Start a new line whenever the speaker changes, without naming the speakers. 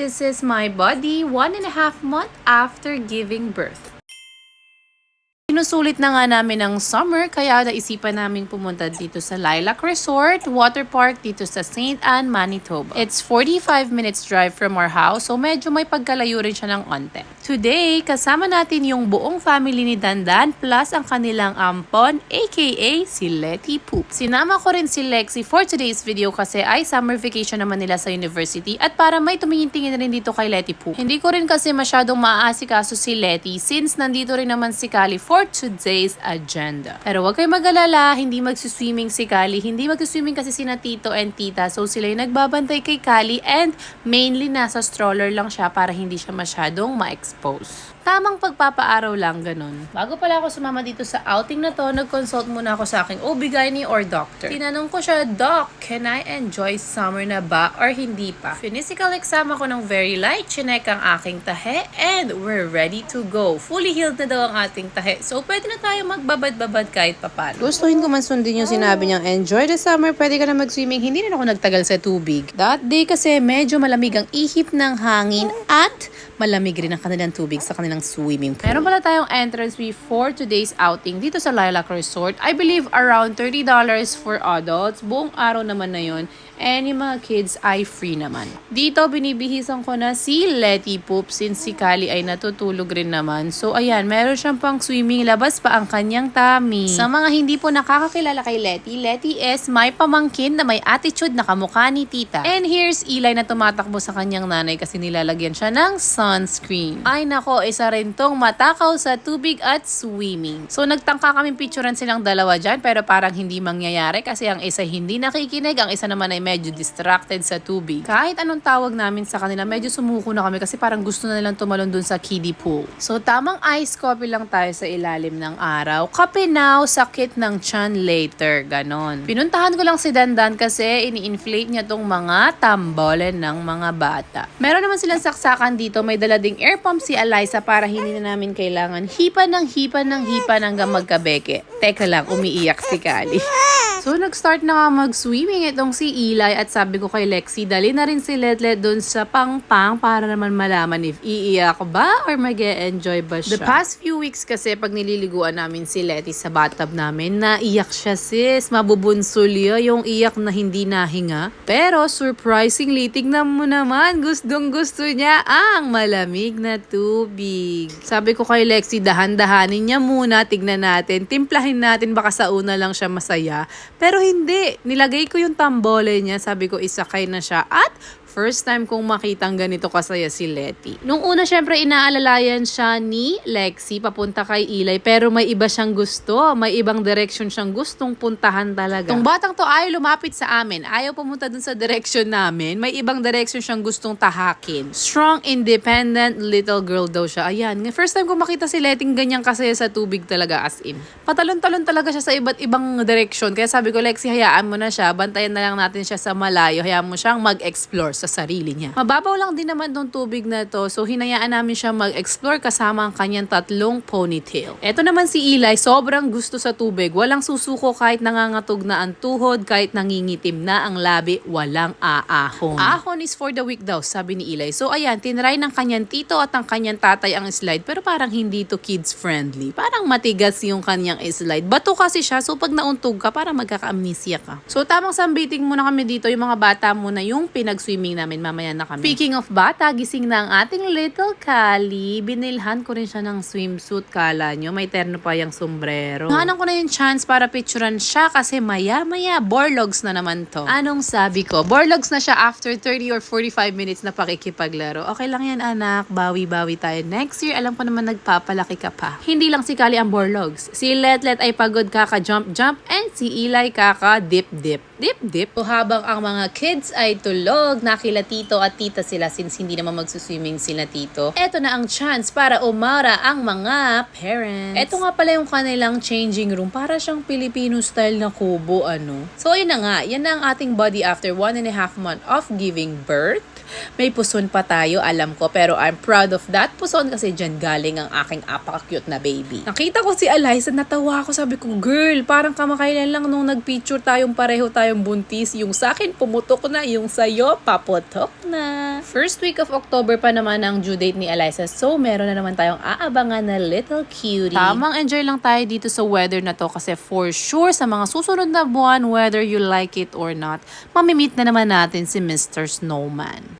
This is my body one and a half month after giving birth. Sinusulit na nga namin ng summer kaya naisipan namin pumunta dito sa Lilac Resort Water Park dito sa St. Anne, Manitoba. It's 45 minutes drive from our house so medyo may pagkalayo rin siya ng onte. Today, kasama natin yung buong family ni Dandan plus ang kanilang ampon aka si Letty Poop. Sinama ko rin si Lexi for today's video kasi ay summer vacation naman nila sa university at para may tumingin-tingin rin dito kay Letty Poop. Hindi ko rin kasi masyadong maaasikaso si Letty since nandito rin naman si Kali for today's agenda. Pero wag kayong mag-alala, hindi magsiswimming si Kali, hindi magsiswimming kasi sina Tito and Tita so sila yung nagbabantay kay Kali and mainly nasa stroller lang siya para hindi siya masyadong post. Tamang pagpapaaraw lang ganun. Bago pala ako sumama dito sa outing na to, nag-consult muna ako sa aking OB-GYN or doctor. Tinanong ko siya, Doc, can I enjoy summer na ba or hindi pa? Physical exam ako ng very light, chinek ang aking tahe, and we're ready to go. Fully healed na daw ang ating tahe. So, pwede na tayo magbabad-babad kahit papano. Gustuhin ko man sundin yung sinabi niyang, enjoy the summer, pwede ka na mag-swimming. Hindi na ako nagtagal sa tubig. That day kasi medyo malamig ang ihip ng hangin at malamig rin ang kanilang tubig sa kanilang swimming pool. Meron pala tayong entrance fee for today's outing dito sa Lilac Resort. I believe around $30 for adults. Buong araw naman na yun. And yung mga kids ay free naman. Dito, binibihisan ko na si Letty Poop since si Kali ay natutulog rin naman. So, ayan, meron siyang pang swimming. Labas pa ang kanyang tummy. Sa mga hindi po nakakakilala kay Letty, Letty is may pamangkin na may attitude na kamukha ni tita. And here's Eli na tumatakbo sa kanyang nanay kasi nilalagyan siya ng sunscreen. Ay nako, isa rin tong matakaw sa tubig at swimming. So, nagtangka kaming picturean silang dalawa dyan pero parang hindi mangyayari kasi ang isa hindi nakikinig, ang isa naman ay medyo distracted sa tubig. Kahit anong tawag namin sa kanila, medyo sumuko na kami kasi parang gusto na nilang tumalon dun sa kiddie pool. So tamang ice coffee lang tayo sa ilalim ng araw. Kape now, sakit ng chan later. Ganon. Pinuntahan ko lang si Dandan kasi ini-inflate niya tong mga tambolen ng mga bata. Meron naman silang saksakan dito. May dala ding air pump si Eliza para hindi na namin kailangan hipan ng hipan ng hipan hanggang magkabeke. Teka lang, umiiyak si Kali. So, nag-start na mag-swimming itong si Eli at sabi ko kay Lexi, dali na rin si Letlet doon sa pangpang para naman malaman if iiyak ba or mag enjoy ba siya. The past few weeks kasi pag nililiguan namin si Letty sa bathtub namin, naiyak siya sis. Mabubunsulyo yung iyak na hindi nahinga. Pero surprisingly, tignan mo naman, gustong gusto niya ang malamig na tubig. Sabi ko kay Lexi, dahan-dahanin niya muna, tignan natin, timplahin natin, baka sa una lang siya masaya. Pero hindi. Nilagay ko yung tambole niya. Sabi ko, isakay na siya. At first time kong makitang ganito kasaya si Letty. Nung una, syempre, inaalalayan siya ni Lexi papunta kay Eli. Pero may iba siyang gusto. May ibang direction siyang gustong puntahan talaga. Tong batang to ayaw lumapit sa amin. Ayaw pumunta dun sa direction namin. May ibang direction siyang gustong tahakin. Strong, independent little girl daw siya. Ayan. First time ko makita si Letty ganyan kasaya sa tubig talaga as in. Patalon-talon talaga siya sa iba't ibang direction. Kaya sabi ko, Lexi, hayaan mo na siya. Bantayan na lang natin siya sa malayo. Hayaan mo siyang mag-explore sa sarili niya. Mababaw lang din naman tong tubig na to. So, hinayaan namin siya mag-explore kasama ang kanyang tatlong ponytail. Ito naman si Eli, sobrang gusto sa tubig. Walang susuko kahit nangangatog na ang tuhod, kahit nangingitim na ang labi, walang aahon. Ahon is for the weak daw, sabi ni Eli. So, ayan, tinry ng kanyang tito at ang kanyang tatay ang slide, pero parang hindi to kids friendly. Parang matigas yung kanyang slide. Bato kasi siya, so pag nauntog ka, parang magkaka-amnesia ka. So, tamang sambiting muna kami dito, yung mga bata muna yung pinag-swimming namin, mamaya na kami. Speaking of bata, gising na ang ating little Kali. Binilhan ko rin siya ng swimsuit, kala nyo. May terno pa yung sombrero. Hanan ko na yung chance para picturean siya kasi maya-maya, borlogs na naman to. Anong sabi ko? Borlogs na siya after 30 or 45 minutes na pakikipaglaro. Okay lang yan, anak. Bawi-bawi tayo. Next year, alam ko naman nagpapalaki ka pa. Hindi lang si Kali ang borlogs. Si Letlet ay pagod kaka-jump-jump and si Eli kaka-dip-dip. Dip-dip. So, habang ang mga kids ay tulog, nakila tito at tita sila since hindi naman magsuswimming sila tito. Eto na ang chance para umara ang mga parents. Eto nga pala yung kanilang changing room. Para siyang Filipino style na kubo, ano. So, yun na nga. Yan na ang ating body after one and a half month of giving birth. May puson pa tayo, alam ko, pero I'm proud of that puson kasi dyan galing ang aking apaka-cute na baby. Nakita ko si Eliza, natawa ako, sabi ko, girl, parang kamakailan lang nung nagpicture tayong pareho tayong buntis. Yung sa akin, pumutok na, yung sa'yo, paputok na. First week of October pa naman ang due date ni Eliza, so meron na naman tayong aabangan na little cutie. Tamang enjoy lang tayo dito sa weather na to kasi for sure sa mga susunod na buwan, whether you like it or not, mamimit na naman natin si Mr. Snowman.